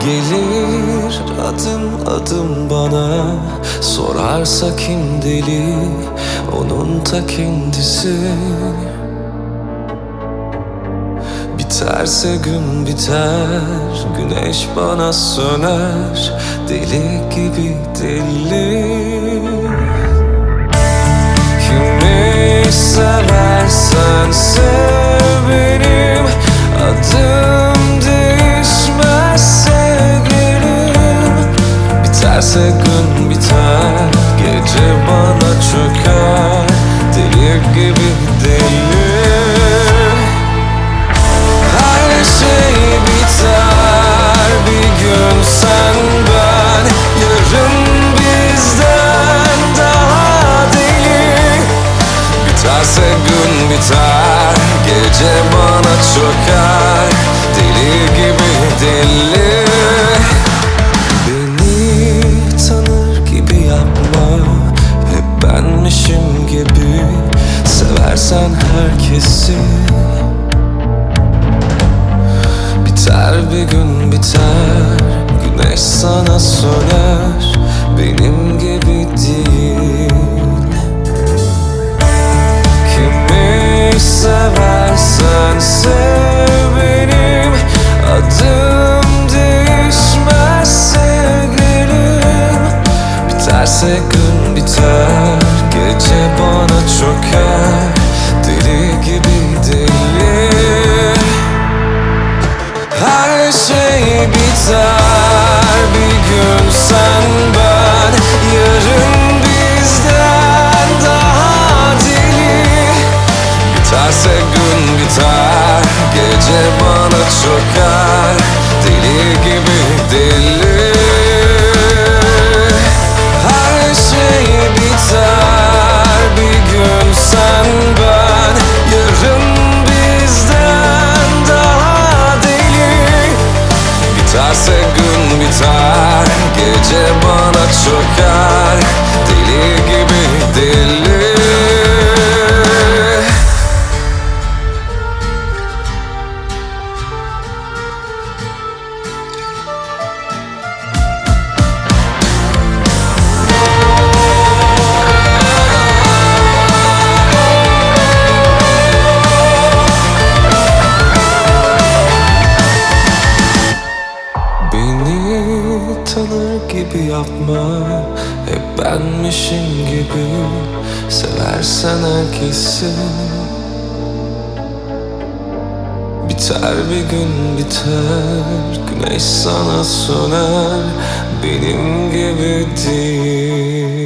Gelir adım adım bana. Sorarsa kim deli? Onun ta kendisi. Biterse gün biter Güneş bana söner. Deli gibi deli. Kimi Biterse gün biter. Gece bana çöker. Deli gibi deli her şey biter. Bir gün sen ben Yarın bizden daha deli. Biterse gün biter. Gece bana çöker Seversen herkesi Biter bir gün biter. Güneş sana söner. Benim gibi değil. Kimi seversen sev benim Adım değişmez sevgilim. Biterse gün biter. Gece bana çöker bana gibi yapma. Hep benmişim gibi. Seversen herkesi Biter bir gün biter. Güneş sana söner. Benim gibi değil